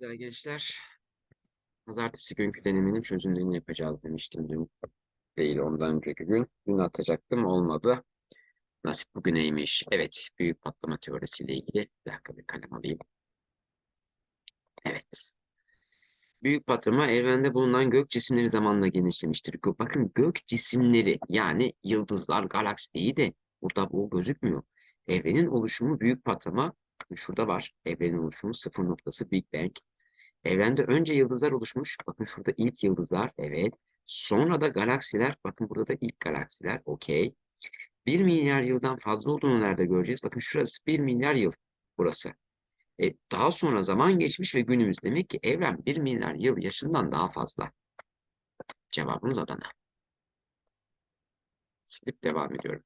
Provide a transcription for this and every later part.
Güzel gençler. Pazartesi günkü denemenin çözümlerini yapacağız demiştim dün. Değil ondan önceki gün. Dün atacaktım olmadı. Nasip bugüneymiş. Evet. Büyük patlama teorisiyle ilgili. Bir dakika bir kalem alayım. Evet. Büyük patlama evrende bulunan gök cisimleri zamanla genişlemiştir. Bakın gök cisimleri yani yıldızlar, galaksi değil de burada bu gözükmüyor. Evrenin oluşumu büyük patlama. Şurada var. Evrenin oluşumu sıfır noktası Big Bang. Evrende önce yıldızlar oluşmuş. Bakın şurada ilk yıldızlar. Evet. Sonra da galaksiler. Bakın burada da ilk galaksiler. Okey. 1 milyar yıldan fazla olduğunu nerede göreceğiz? Bakın şurası 1 milyar yıl. Burası. E, daha sonra zaman geçmiş ve günümüz. Demek ki evren 1 milyar yıl yaşından daha fazla. Cevabımız Adana. Silip devam ediyorum.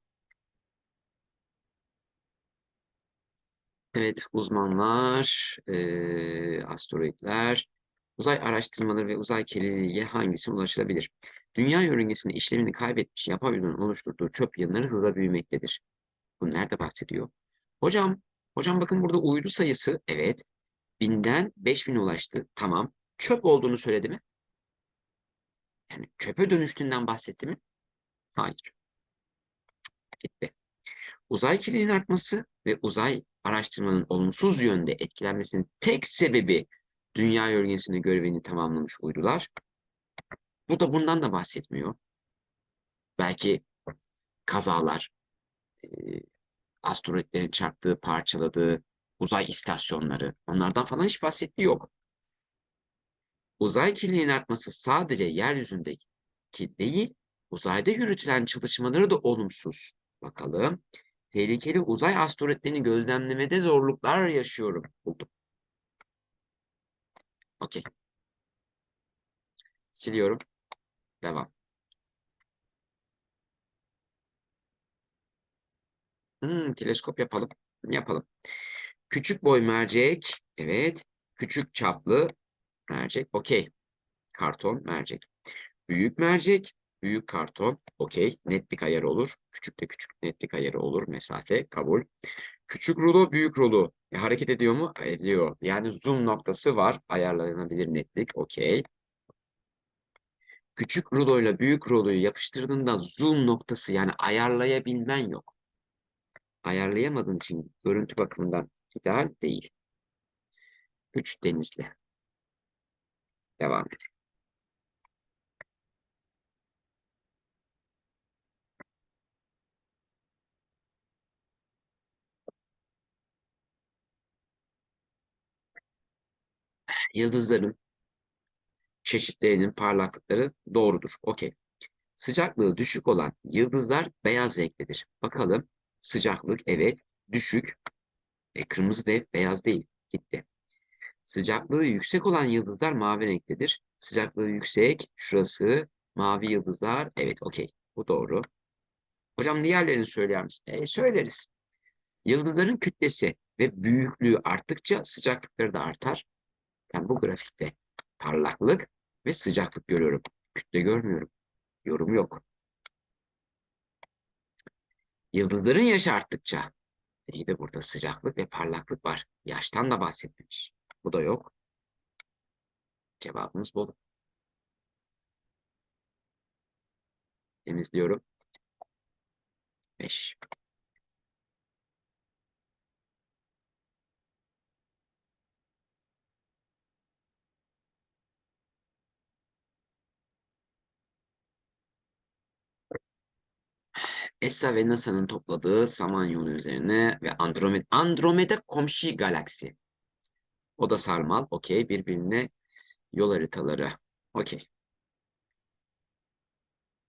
Evet, uzmanlar, eee, asteroidler, uzay araştırmaları ve uzay kirliliği hangisine ulaşılabilir? Dünya yörüngesinde işlevini kaybetmiş ürünün oluşturduğu çöp yığınları hızla büyümektedir. Bu nerede bahsediyor? Hocam, hocam bakın burada uydu sayısı, evet, binden 5000'e ulaştı. Tamam. Çöp olduğunu söyledi mi? Yani çöpe dönüştüğünden bahsetti mi? Hayır. Gitti. Uzay kirliliğinin artması ve uzay araştırmanın olumsuz yönde etkilenmesinin tek sebebi dünya yörüngesinde görevini tamamlamış uydular. Bu da bundan da bahsetmiyor. Belki kazalar, e, asteroidlerin çarptığı, parçaladığı uzay istasyonları, onlardan falan hiç bahsettiği yok. Uzay kirliliğinin artması sadece yeryüzündeki değil, uzayda yürütülen çalışmaları da olumsuz. Bakalım. Tehlikeli uzay asteroidlerini gözlemlemede zorluklar yaşıyorum. Okey. Siliyorum. Devam. Hmm, teleskop yapalım. Yapalım. Küçük boy mercek. Evet. Küçük çaplı mercek. Okey. Karton mercek. Büyük mercek. Büyük karton. Okey. Netlik ayarı olur. Küçük de küçük netlik ayarı olur. Mesafe. Kabul. Küçük rulo, büyük rulo. E, hareket ediyor mu? Ediyor. Yani zoom noktası var. Ayarlanabilir netlik. Okey. Küçük ruloyla büyük ruloyu yapıştırdığında zoom noktası yani ayarlayabilmen yok. Ayarlayamadığın için görüntü bakımından ideal değil. 3 denizli. Devam edelim. Yıldızların çeşitlerinin parlaklıkları doğrudur. Okey. Sıcaklığı düşük olan yıldızlar beyaz renklidir. Bakalım sıcaklık evet düşük. E, kırmızı da beyaz değil. Gitti. Sıcaklığı yüksek olan yıldızlar mavi renklidir. Sıcaklığı yüksek şurası mavi yıldızlar. Evet okey. Bu doğru. Hocam diğerlerini söyler misin? E, söyleriz. Yıldızların kütlesi ve büyüklüğü arttıkça sıcaklıkları da artar. Ben bu grafikte parlaklık ve sıcaklık görüyorum. Kütle görmüyorum. Yorum yok. Yıldızların yaşı arttıkça iyi de burada sıcaklık ve parlaklık var. Yaştan da bahsetmemiş. Bu da yok. Cevabımız bol. Temizliyorum. 5. ESA ve NASA'nın topladığı Samanyolu üzerine ve Andromeda, Andromeda komşu galaksi. O da sarmal. Okey. Birbirine yol haritaları. Okey.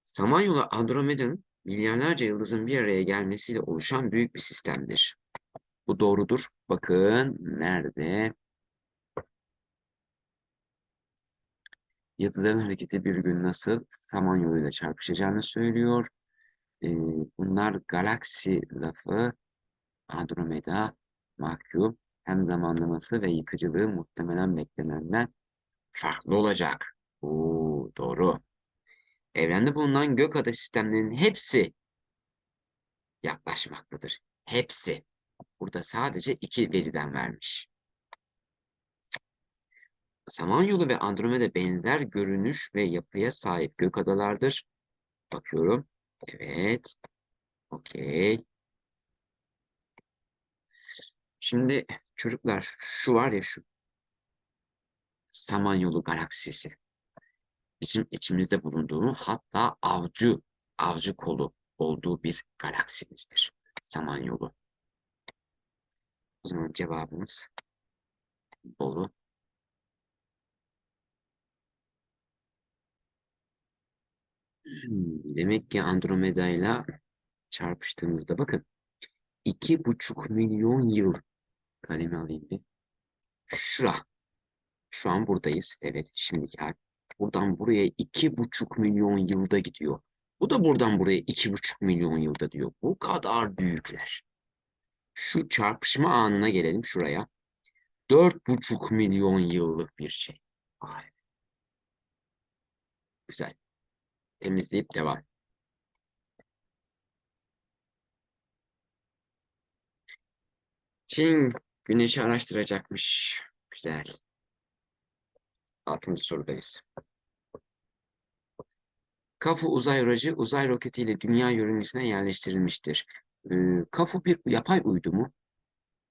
Samanyolu Andromeda'nın milyarlarca yıldızın bir araya gelmesiyle oluşan büyük bir sistemdir. Bu doğrudur. Bakın nerede? Yıldızların hareketi bir gün nasıl Samanyolu'yla çarpışacağını söylüyor. Ee, bunlar galaksi lafı Andromeda mahkum hem zamanlaması ve yıkıcılığı muhtemelen beklenenden farklı olacak. Oo, doğru. Evrende bulunan gök ada sistemlerinin hepsi yaklaşmaktadır. Hepsi. Burada sadece iki veriden vermiş. Samanyolu ve Andromeda benzer görünüş ve yapıya sahip gök adalardır. Bakıyorum. Evet. Okey. Şimdi çocuklar şu var ya şu Samanyolu galaksisi. Bizim içimizde bulunduğu hatta avcı avcı kolu olduğu bir galaksimizdir. Samanyolu. O zaman cevabımız Bolu. Demek ki Andromeda ile çarpıştığımızda bakın iki buçuk milyon yıl kalemi alayım bir. Şura. Şu an buradayız. Evet şimdiki hal. Buradan buraya iki buçuk milyon yılda gidiyor. Bu da buradan buraya iki buçuk milyon yılda diyor. Bu kadar büyükler. Şu çarpışma anına gelelim şuraya. Dört buçuk milyon yıllık bir şey. Vay. Güzel. Temizleyip devam. Çin güneşi araştıracakmış. Güzel. Altıncı sorudayız. Kafu uzay aracı uzay roketiyle dünya yörüngesine yerleştirilmiştir. Ee, Kafu bir yapay uydu mu?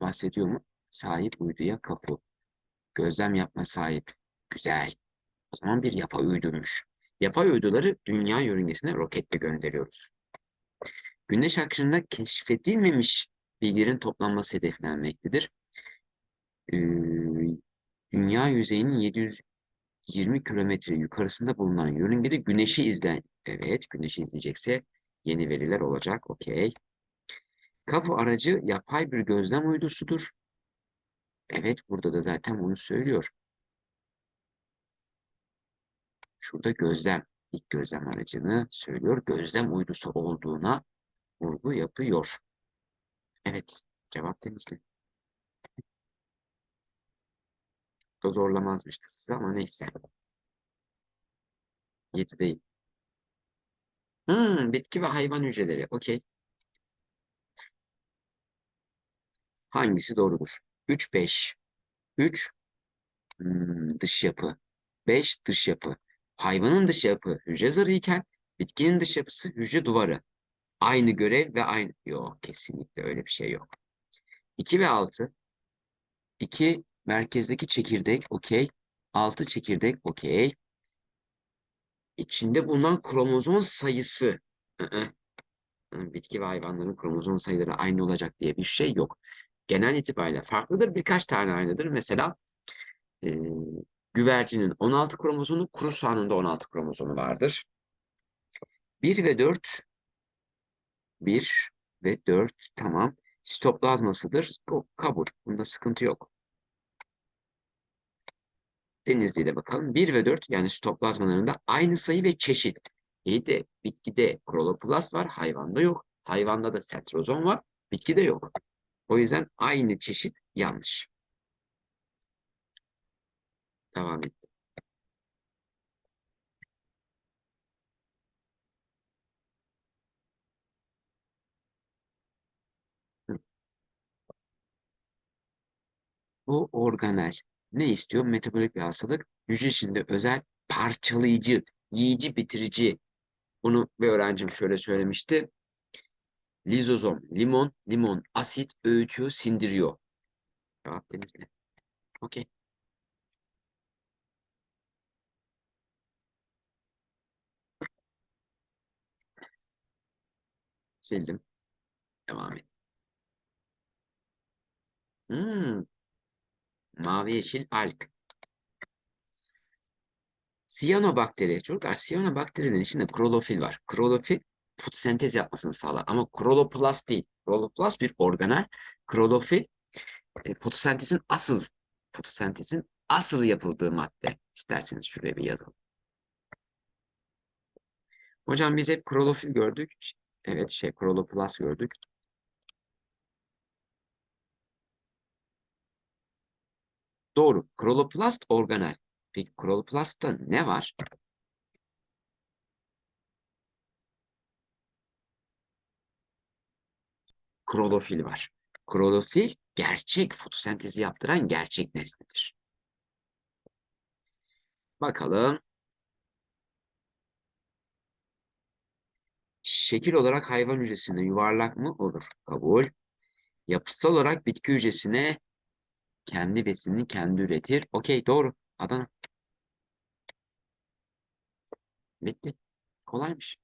Bahsediyor mu? Sahip uyduya Kafu. Gözlem yapma sahip. Güzel. O zaman bir yapay uyduymuş. Yapay uyduları dünya yörüngesine roketle gönderiyoruz. Güneş hakkında keşfedilmemiş bilgilerin toplanması hedeflenmektedir. Ee, dünya yüzeyinin 720 kilometre yukarısında bulunan yörüngede güneşi izlen. Evet, güneşi izleyecekse yeni veriler olacak. Okey. Kafu aracı yapay bir gözlem uydusudur. Evet, burada da zaten bunu söylüyor. Şurada gözlem, ilk gözlem aracını söylüyor. Gözlem uydusu olduğuna vurgu yapıyor. Evet, cevap Denizli. Da zorlamazmıştı size ama neyse. Yedi değil. Hmm, bitki ve hayvan hücreleri. Okey. Hangisi doğrudur? 3, 5. 3 hmm, dış yapı. 5 dış yapı. Hayvanın dış yapı hücre zarı iken bitkinin dış yapısı hücre duvarı. Aynı görev ve aynı... Yok kesinlikle öyle bir şey yok. 2 ve 6. 2 merkezdeki çekirdek okey. 6 çekirdek okey. İçinde bulunan kromozom sayısı. Bitki ve hayvanların kromozom sayıları aynı olacak diye bir şey yok. Genel itibariyle farklıdır. Birkaç tane aynıdır. Mesela güvercinin 16 kromozomu, kuru soğanın da 16 kromozomu vardır. 1 ve 4 1 ve 4 tamam. Sitoplazmasıdır. Kabul. Bunda sıkıntı yok. Denizli ile bakalım. 1 ve 4 yani sitoplazmalarında aynı sayı ve çeşit. İyi de bitkide kloroplast var, hayvanda yok. Hayvanda da sentrozom var, bitkide yok. O yüzden aynı çeşit yanlış. Devam et. Bu organel ne istiyor? Metabolik bir hastalık. Hücre içinde özel parçalayıcı, yiyici, bitirici. Bunu bir öğrencim şöyle söylemişti. Lizozom, limon, limon, asit öğütüyor, sindiriyor. Cevap denizli. Okey. Sildim. Devam et. Hmm. Mavi yeşil alg. Siyanobakteri. Çocuklar siyanobakterinin içinde klorofil var. Klorofil fotosentez yapmasını sağlar. Ama kloroplast değil. Kloroplast bir organel. Klorofil e, fotosentezin asıl fotosentezin asıl yapıldığı madde. İsterseniz şuraya bir yazalım. Hocam biz hep klorofil gördük. Evet şey kloroplast gördük. Doğru. Kloroplast organel. Peki kloroplastta ne var? Klorofil var. Klorofil gerçek fotosentezi yaptıran gerçek nesnedir. Bakalım. Şekil olarak hayvan hücresinde yuvarlak mı? Olur. Kabul. Yapısal olarak bitki hücresine kendi besinini kendi üretir. Okey doğru. Adana. Bitti. Kolaymış.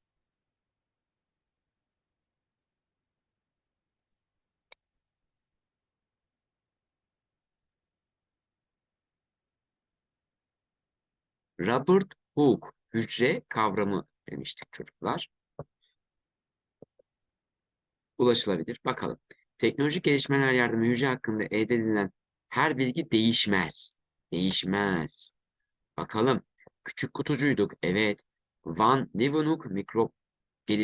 Robert Hooke hücre kavramı demiştik çocuklar. Ulaşılabilir. Bakalım. Teknolojik gelişmeler yardımıyla hücre hakkında elde edilen her bilgi değişmez. Değişmez. Bakalım. Küçük kutucuyduk. Evet. Van Leeuwenhoek mikrop e,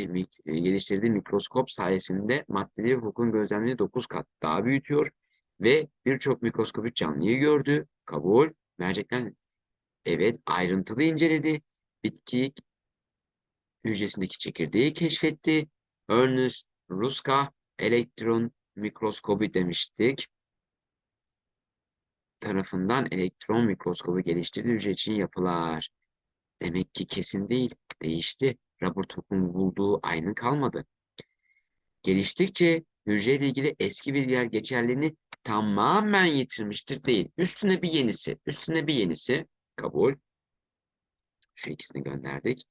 geliştirdiği mikroskop sayesinde maddeleri Hooke'un gözlemini 9 kat daha büyütüyor ve birçok mikroskopik canlıyı gördü. Kabul. Mercekler evet ayrıntılı inceledi. Bitki hücresindeki çekirdeği keşfetti. Ernest Ruska elektron mikroskobu demiştik. Tarafından elektron mikroskobu geliştirdiği hücre için yapılar. Demek ki kesin değil. Değişti. Robert Hooke'un bulduğu aynı kalmadı. Geliştikçe hücreyle ilgili eski bilgiler geçerliliğini tamamen yitirmiştir değil. Üstüne bir yenisi. Üstüne bir yenisi. Kabul. Şu ikisini gönderdik.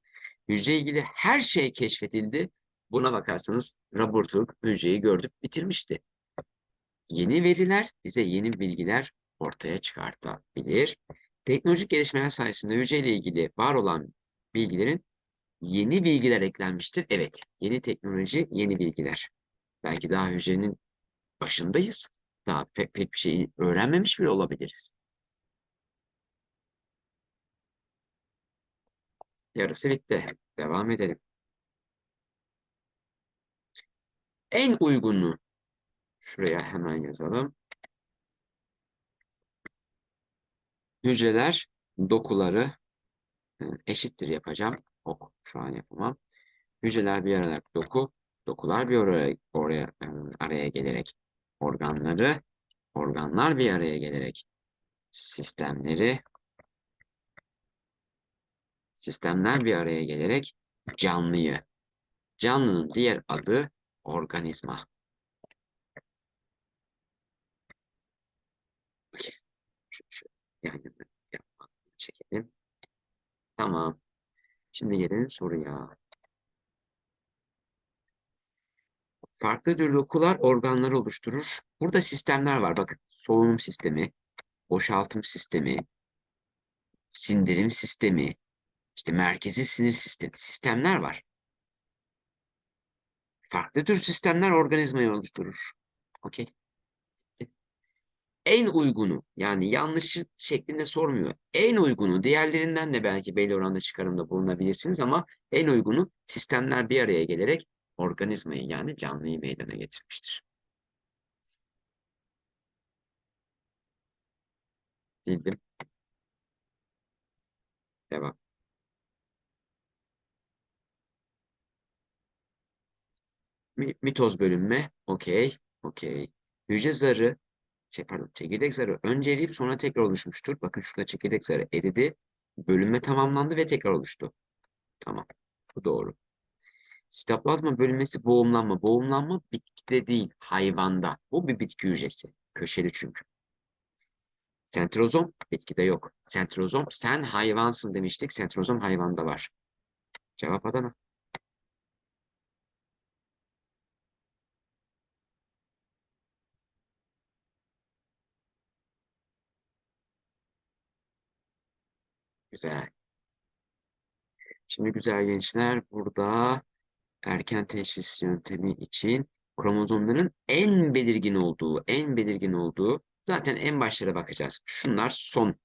Hücre ilgili her şey keşfedildi. Buna bakarsanız Hooke hücreyi gördük bitirmişti. Yeni veriler bize yeni bilgiler ortaya çıkartabilir. Teknolojik gelişmeler sayesinde hücreyle ilgili var olan bilgilerin yeni bilgiler eklenmiştir. Evet, yeni teknoloji, yeni bilgiler. Belki daha hücrenin başındayız. Daha pek, pek bir şey öğrenmemiş bile olabiliriz. Yarısı bitti. Devam edelim. En uygunu şuraya hemen yazalım. Hücreler dokuları e, eşittir yapacağım. Ok şu an yapamam. Hücreler bir araya doku, dokular bir oraya, oraya e, araya gelerek organları, organlar bir araya gelerek sistemleri, sistemler bir araya gelerek canlıyı. Canlının diğer adı organizma. Okey. Şu, şu yan yana yapmak çekelim. Tamam. Şimdi gelelim soruya. Farklı tür dokular organları oluşturur. Burada sistemler var. Bakın solunum sistemi, boşaltım sistemi, sindirim sistemi, işte merkezi sinir sistemi. Sistemler var. Farklı tür sistemler organizmayı oluşturur. Okey. En uygunu yani yanlışı şeklinde sormuyor. En uygunu diğerlerinden de belki belli oranda çıkarımda bulunabilirsiniz ama en uygunu sistemler bir araya gelerek organizmayı yani canlıyı meydana getirmiştir. Bildim. Devam. Mitoz bölünme. Okey. Okey. Hücre zarı şey pardon çekirdek zarı önce eriyip sonra tekrar oluşmuştur. Bakın şurada çekirdek zarı eridi. Bölünme tamamlandı ve tekrar oluştu. Tamam. Bu doğru. Sitoplazma bölünmesi boğumlanma. Boğumlanma bitkide değil, hayvanda. Bu bir bitki hücresi. Köşeli çünkü. Sentrozom bitkide yok. Sentrozom sen hayvansın demiştik. Sentrozom hayvanda var. Cevap Adana. Güzel. Şimdi güzel gençler burada erken teşhis yöntemi için kromozomların en belirgin olduğu, en belirgin olduğu zaten en başlara bakacağız. Şunlar son.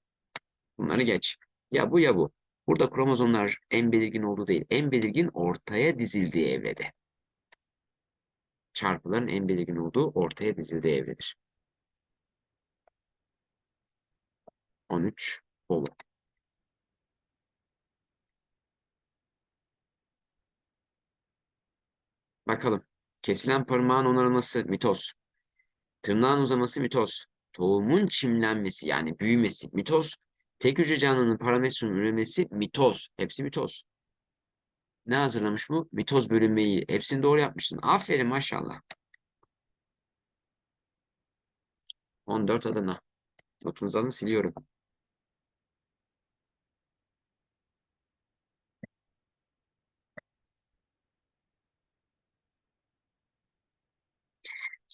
Bunları geç. Ya bu ya bu. Burada kromozomlar en belirgin olduğu değil, en belirgin ortaya dizildiği evrede. Çarpıların en belirgin olduğu ortaya dizildiği evredir. 13 Bolu. Bakalım. Kesilen parmağın onarılması mitoz. Tırnağın uzaması mitoz. Tohumun çimlenmesi yani büyümesi mitoz. Tek hücre canlının paramesyonun üremesi mitoz. Hepsi mitoz. Ne hazırlamış bu? Mitoz bölünmeyi. Hepsini doğru yapmışsın. Aferin maşallah. 14 Adana. Notunuzu alın siliyorum.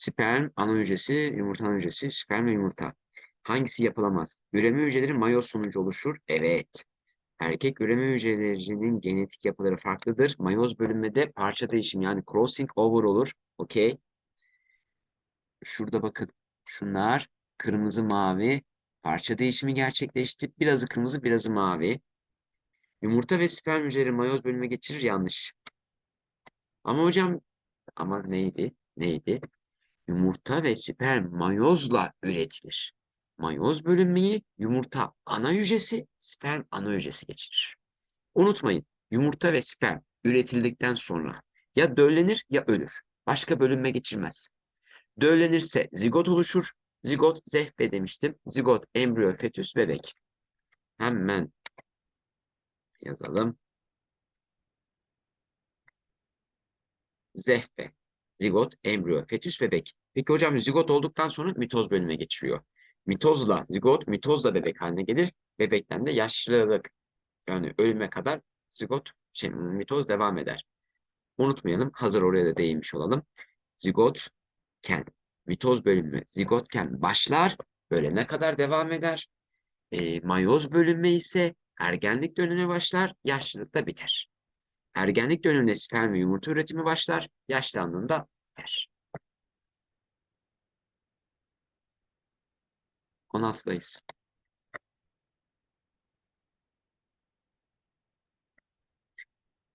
Sperm ana hücresi, yumurta ana hücresi, sperm ve yumurta. Hangisi yapılamaz? Üreme hücreleri mayoz sonucu oluşur. Evet. Erkek üreme hücrelerinin genetik yapıları farklıdır. Mayoz bölünmede parça değişim yani crossing over olur. Okey. Şurada bakın. Şunlar kırmızı mavi parça değişimi gerçekleşti. Birazı kırmızı birazı mavi. Yumurta ve sperm hücreleri mayoz bölüme geçirir yanlış. Ama hocam ama neydi? Neydi? Yumurta ve sperm mayozla üretilir. Mayoz bölünmeyi yumurta ana hücresi, sperm ana hücresi geçirir. Unutmayın, yumurta ve sperm üretildikten sonra ya döllenir ya ölür. Başka bölünme geçirmez. Döllenirse zigot oluşur. Zigot zehve demiştim. Zigot, embriyo, fetüs, bebek. Hemen yazalım. Zehve. Zigot, embriyo, fetüs, bebek. Peki hocam zigot olduktan sonra mitoz bölüme geçiriyor. Mitozla zigot, mitozla bebek haline gelir. Bebekten de yaşlılık yani ölüme kadar zigot, şey, mitoz devam eder. Unutmayalım, hazır oraya da değinmiş olalım. Zigotken, mitoz bölünme zigotken başlar, ölene kadar devam eder. E, mayoz bölünme ise ergenlik dönemine başlar, yaşlılıkta biter. Ergenlik döneminde sperm ve yumurta üretimi başlar, yaşlandığında biter. 16'dayız.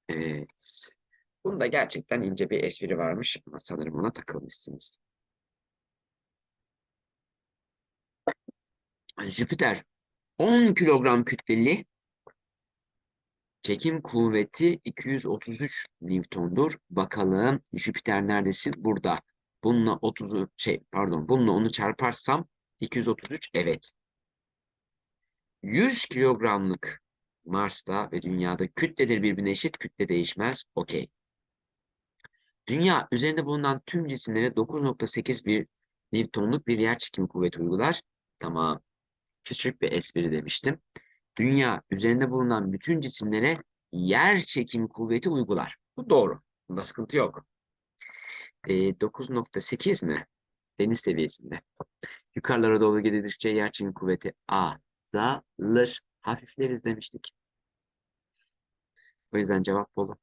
Evet. Bunda gerçekten ince bir espri varmış ama sanırım ona takılmışsınız. Jüpiter 10 kilogram kütleli çekim kuvveti 233 Newton'dur. Bakalım Jüpiter neredesin? Burada. Bununla 30 şey pardon bununla onu çarparsam 233 evet. 100 kilogramlık Mars'ta ve Dünya'da kütleleri birbirine eşit, kütle değişmez. Okey. Dünya üzerinde bulunan tüm cisimlere 9.8 bir Newton'luk bir yer çekimi kuvveti uygular. Tamam. Küçük bir espri demiştim. Dünya üzerinde bulunan bütün cisimlere yer çekim kuvveti uygular. Bu doğru. Bunda sıkıntı yok. E, 9.8 mi? Deniz seviyesinde. Yukarılara doğru gidildikçe yer çekim kuvveti azalır. Hafifleriz demiştik. O yüzden cevap Bolu.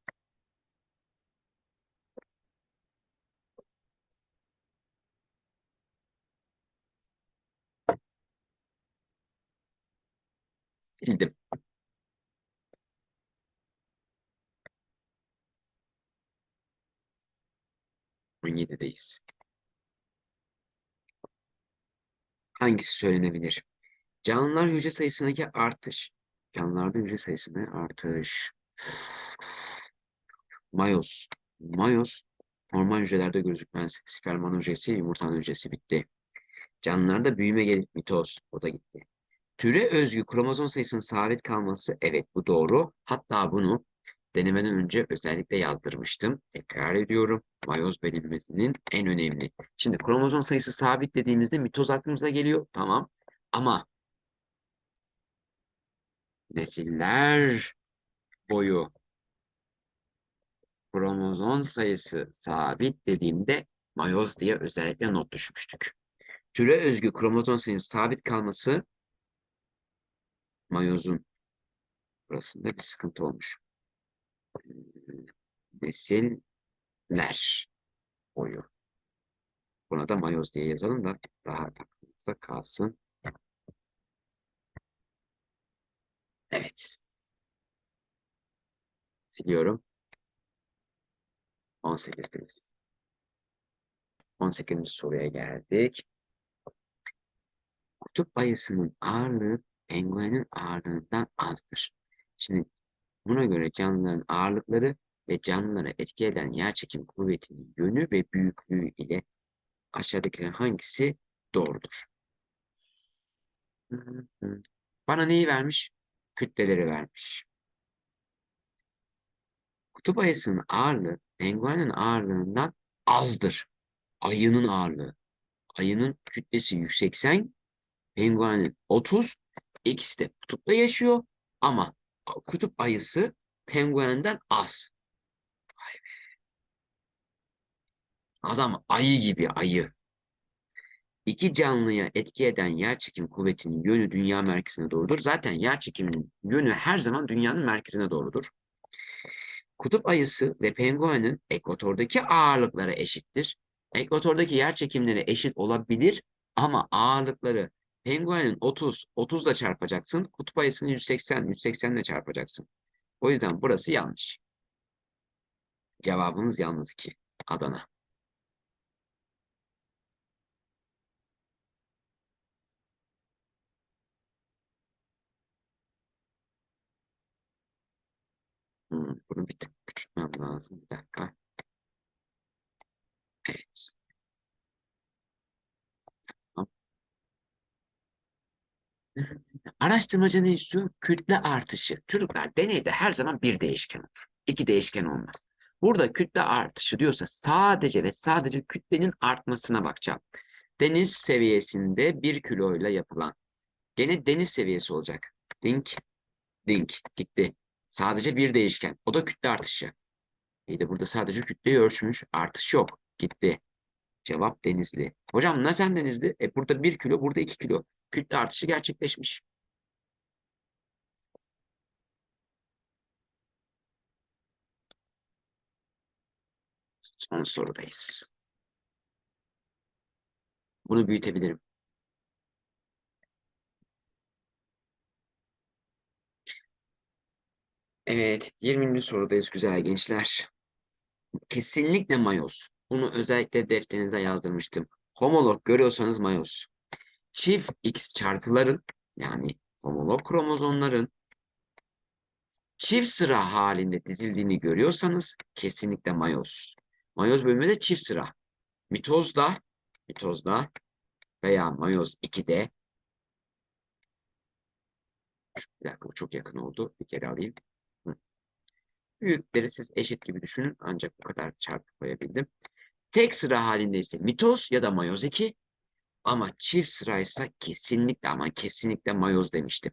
Bildim. On yedideyiz. Hangisi söylenebilir? Canlılar hücre sayısındaki artış. Canlılarda hücre sayısında artış. Mayoz. Mayoz normal hücrelerde gözükmez. Sperman hücresi, yumurtanın hücresi bitti. Canlılarda büyüme gelip mitoz. O da gitti. Türe özgü kromozom sayısının sabit kalması evet bu doğru. Hatta bunu denemeden önce özellikle yazdırmıştım. Tekrar ediyorum. Mayoz bölünmesinin en önemli. Şimdi kromozom sayısı sabit dediğimizde mitoz aklımıza geliyor. Tamam. Ama nesiller boyu kromozom sayısı sabit dediğimde mayoz diye özellikle not düşmüştük. Türe özgü kromozom sayısının sabit kalması mayozun burasında bir sıkıntı olmuş. Nesiller boyu. Buna da mayoz diye yazalım da daha aklımızda kalsın. Evet. Siliyorum. 18'deyiz. 18. soruya geldik. Kutup ayısının ağırlığı penguenin ağırlığından azdır. Şimdi buna göre canlıların ağırlıkları ve canlılara etki eden yerçekim kuvvetinin yönü ve büyüklüğü ile aşağıdakilerin hangisi doğrudur? Bana neyi vermiş? Kütleleri vermiş. Kutup ayısının ağırlığı penguenin ağırlığından azdır. Ayının ağırlığı. Ayının kütlesi 180, penguenin 30. İkisi de kutupta yaşıyor ama kutup ayısı penguenden az. Vay be. Adam ayı gibi ayı. İki canlıya etki eden yerçekim kuvvetinin yönü dünya merkezine doğrudur. Zaten yerçekiminin yönü her zaman dünyanın merkezine doğrudur. Kutup ayısı ve penguenin ekvatordaki ağırlıkları eşittir. Ekvatordaki yerçekimleri eşit olabilir ama ağırlıkları penguenin 30, 30 ile çarpacaksın. Kutup ayısını 180, 180 ile çarpacaksın. O yüzden burası yanlış. Cevabımız yalnız 2. Adana. Hmm, bunu bir tık küçültmem lazım. Bir dakika. Evet. Araştırmacı ne istiyor? Kütle artışı. Çocuklar deneyde her zaman bir değişken olur. İki değişken olmaz. Burada kütle artışı diyorsa sadece ve sadece kütlenin artmasına bakacağım. Deniz seviyesinde bir kiloyla yapılan. Gene deniz seviyesi olacak. Dink, dink gitti. Sadece bir değişken. O da kütle artışı. İyi de burada sadece kütleyi ölçmüş. Artış yok. Gitti. Cevap denizli. Hocam neden denizli? E burada bir kilo, burada iki kilo. Kütle artışı gerçekleşmiş. Son sorudayız. Bunu büyütebilirim. Evet, 20. sorudayız güzel gençler. Kesinlikle mayoz. Bunu özellikle defterinize yazdırmıştım. Homolog görüyorsanız mayoz. Çift X çarpıların yani homolog kromozomların çift sıra halinde dizildiğini görüyorsanız kesinlikle mayoz. Mayoz bölümü de çift sıra. Mitozda, mitozda veya mayoz 2'de bir dakika bu çok yakın oldu. Bir kere alayım. Büyükleri siz eşit gibi düşünün. Ancak bu kadar çarpı koyabildim. Tek sıra halinde ise mitoz ya da mayoz 2. Ama çift sıraysa kesinlikle ama kesinlikle mayoz demiştim.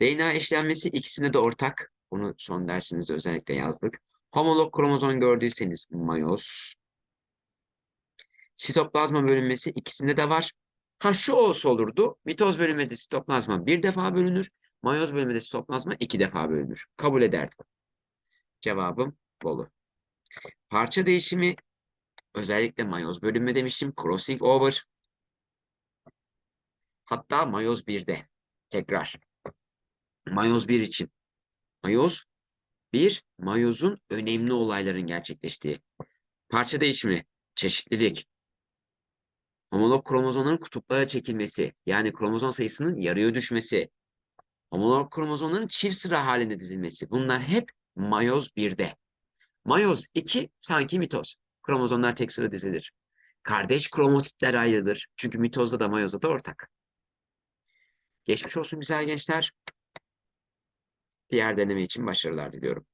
DNA eşlenmesi ikisine de ortak. Bunu son dersimizde özellikle yazdık. Homolog kromozom gördüyseniz mayoz. Sitoplazma bölünmesi ikisinde de var. Ha şu olsa olurdu. Mitoz bölünmede sitoplazma bir defa bölünür. Mayoz bölünmede sitoplazma iki defa bölünür. Kabul ederdim. Cevabım Bolu. Parça değişimi özellikle mayoz bölünme demiştim. Crossing over. Hatta mayoz 1'de. Tekrar. Mayoz 1 için. Mayoz 1, mayozun önemli olayların gerçekleştiği. Parça değişimi, çeşitlilik. Homolog kromozomların kutuplara çekilmesi, yani kromozom sayısının yarıya düşmesi. Homolog kromozomların çift sıra halinde dizilmesi. Bunlar hep mayoz 1'de. Mayoz 2 sanki mitoz. Kromozomlar tek sıra dizilir. Kardeş kromotitler ayrılır. Çünkü mitozda da mayozda da ortak. Geçmiş olsun güzel gençler. Diğer deneme için başarılar diliyorum.